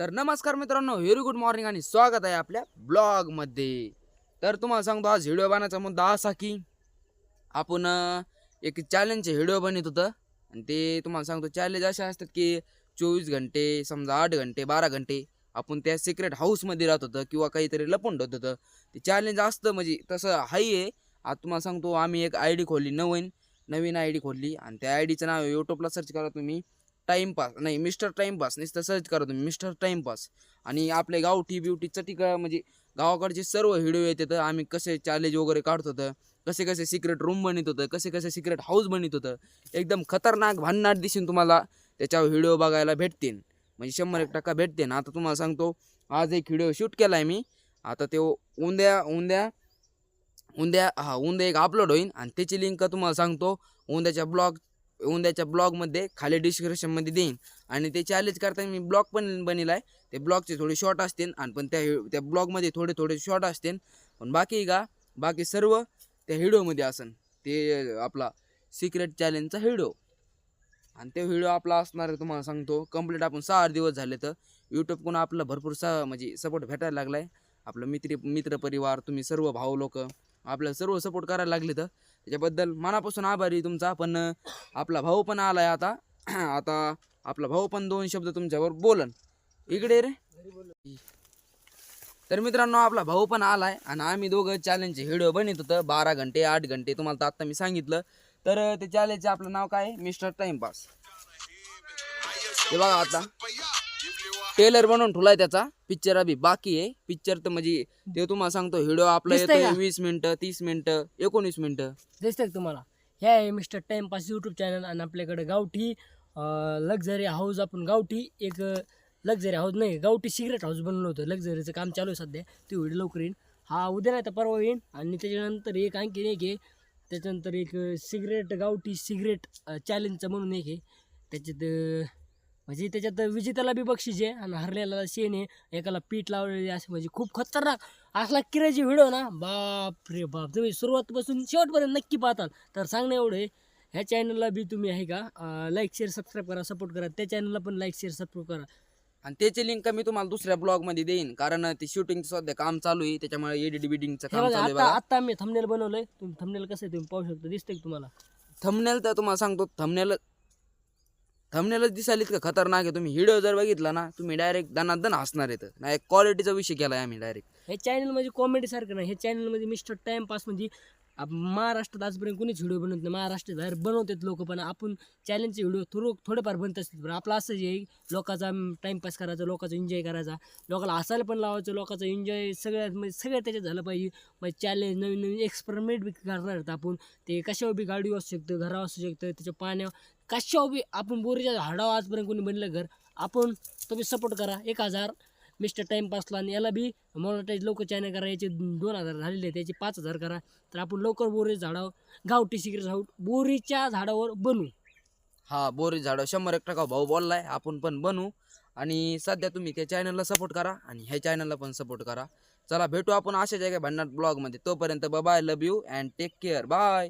तर नमस्कार मित्रांनो व्हेरी गुड मॉर्निंग आणि स्वागत आहे आपल्या ब्लॉगमध्ये तर तुम्हाला सांगतो आज व्हिडिओ बनायचा मुद्दा असा की आपण एक चॅलेंजचे व्हिडिओ बनवत होतं. आणि ते तुम्हाला सांगतो चॅलेंज असे असतात की चोवीस घंटे समजा आठ घंटे बारा घंटे आपण त्या सिक्रेट हाऊसमध्ये राहत होतं किंवा काहीतरी लपून ठेवत होतं. ते चॅलेंज असतं म्हणजे तसं हाई आहे आज तुम्हाला सांगतो आम्ही एक आय डी खोलली नवीन नवीन आय डी खोलली. आणि त्या आय डीचं नाव यूट्यूबला सर्च करा तुम्ही. टाईमपास नाही मिस्टर टाईमपास नुसतं सर्च करा तुम्ही मिस्टर टाईमपास आणि आपले गावठी ब्युटी चटिका म्हणजे गावाकडचे सर्व व्हिडिओ येतात आम्ही कसे चॅलेंज वगैरे काढत होतं. कसे कसे सिक्रेट रूम बनत होतं. कसे कसे सिक्रेट हाऊस बनत होतं. एकदम खतरनाक भन्नाट दिसून तुम्हाला. त्याच्यावर व्हिडिओ बघायला भेटतील. म्हणजे शंभर एक टक्का भेटते ना आता तुम्हाला सांगतो आज एक व्हिडिओ शूट केला आहे मी. आता ते उद्या उद्या उद्या हा उंद्या एक अपलोड होईल आणि त्याची लिंक तुम्हाला सांगतो. उंद्याच्या ब्लॉग उद्याच्या ब्लॉगमध्ये खाली डिस्क्रिप्शनमध्ये देईन. आणि ते चॅलेंज करताना मी ब्लॉग पण बनेला आहे. ते ब्लॉगचे थोडे शॉर्ट असतील आणि पण त्या त्या ब्लॉगमध्ये थोडे थोडे शॉर्ट असतील. पण बाकी का? बाकी सर्व त्या व्हिडिओमध्ये असन. ते आपला सिक्रेट चॅलेंजचा व्हिडिओ आणि ते व्हिडिओ आपला असणार आहे तुम्हाला सांगतो. कंप्लीट आपण सहा आठ दिवस झाले तर यूट्यूबकडून आपलं भरपूर सा म्हणजे सपोर्ट भेटायला लागला आहे आपलं मित्र मित्रपरिवार तुम्ही सर्व भाऊ लोक. आपल्याला सर्व सपोर्ट करायला लागले तर. त्याच्याबद्दल मनापासून आभारी तुमचा. पण आपला भाऊ पण आला आहे आता. आता आपला भाऊ पण दोन शब्द तुमच्यावर बोलन. इकडे रे. तर मित्रांनो आपला भाऊ पण आलाय आणि आम्ही दोघं चॅलेंजचे व्हिडिओ बनवत होतं. बारा घंटे आठ घंटे तुम्हाला तर आत्ता मी सांगितलं. तर ते चॅलेंजचे आपलं नाव काय आहे? Mister timepass. हे बघा आता. टेलर बनवून ठेवलाय त्याचा. पिक्चर अभि बाकी आहे. पिक्चर तर म्हणजे ते तुम्हाला सांगतो व्हिडिओ आपला दिसतंय का? वीस मिनिटं तीस मिनिटं एकोणीस मिनिटं. दिसतंय का तुम्हाला? हे आहे मिस्टर टाइमपास यूट्यूब चॅनल आणि आपल्याकडे गावठी लक्झरी हाऊस आपण गावठी एक लक्झरी हाऊस नाही गावठी सिगरेट हाऊस बनवलं होतं. लक्झरीचं काम चालू आहे सध्या. ते व्हिडिओ लवकर येईन. हा उद्या नाही तर परवा येईन. आणि त्याच्यानंतर एक आणखीन एक आहे. त्याच्यानंतर एक सिगरेट गावठी सिगरेट चॅलेंजचं म्हणून एक आहे. त्याच्यात अं, म्हणजे त्याच्यात विजेत्याला बी बक्षीस आहे आणि हरलेला शेण आहे. एकाला पीठ लावलेले असे म्हणजे खूप खतरनाक. असला किरायची व्हिडिओ ना बाप रे बाप. तुम्ही सुरुवातपासून शेवटपर्यंत नक्की पाहताल. तर सांगणं एवढं आहे ह्या चॅनलला बी तुम्ही आहे का? लाईक शेअर सबस्क्राईब करा सपोर्ट करा. त्या चॅनलला पण लाईक शेअर सपोर्ट करा. आणि त्याची लिंक मी तुम्हाला दुसऱ्या ब्लॉगमध्ये देईन. कारण ते शूटिंग सध्या काम चालू आहे. त्याच्यामुळे एडिट बिडिंगचं काम चालू आहे आता मी थंबनेल बनवलंय. तुम्ही थंबनेल कसं आहे तुम्ही पाहू शकता. दिसतंय तुम्हाला? थंबनेल तर तुम्हाला सांगतो. थंबनेल थंबनेलच दिसालीत का? खतरनाक आहे. तुम्ही व्हिडिओ जर बघितला ना तुम्ही डायरेक्ट दनादन हसणार येतं नाही क्वालिटीचा विषय केलाय आम्ही डायरेक्ट हे चॅनल म्हणजे कॉमेडी सारखं नाही. हे चॅनल म्हणजे मिस्टर टाइमपास म्हणजे आप- महाराष्ट्रात आजपर्यंत कोणीच व्हिडिओ बनवत नाही. महाराष्ट्रात बाहेर बनवतात लोक पण आपण चॅलेंजचे व्हिडिओ थोडं थोडेफार बनत असतात. पण आपलं असं जे लोकांचा टाइमपास करायचा लोकांचा एन्जॉय करायचा. लोकांना हसायला पण लावायचं लोकांचा एन्जॉय सगळ्यात म्हणजे सगळ्यात त्याच्यात झालं पाहिजे. म्हणजे चॅलेंज नवीन नवीन एक्सपेरिमेंट बी करणार आहेत आपण. ते कशावर बी गाडी असू शकतं घरावर असू शकतं त्याच्या पाण्यावर कशा बी आपण बोरीच्या झाडावर आजपर्यंत कोणी बनलं घर आपण तुम्ही सपोर्ट करा. एक हजार मिस्टर टाइमपासला आणि याला बी मॉनिटाईज लवकर चॅनल करा. याचे दोन हजार झालेले आहेत त्याचे पाच हजार करा. तर आपण लवकर बोरी झाडावर गावठी सिगरेट झाड बोरीच्या झाडावर बनू. हा बोरी झाडावर शंभर एक टक्का भाऊ बोललाय आपण पण बनू. आणि सध्या तुम्ही त्या चॅनलला सपोर्ट करा आणि ह्या चॅनलला पण सपोर्ट करा. चला भेटू आपण अशा एका भन्नाट ब्लॉगमध्ये तोपर्यंत bye love you and take care bye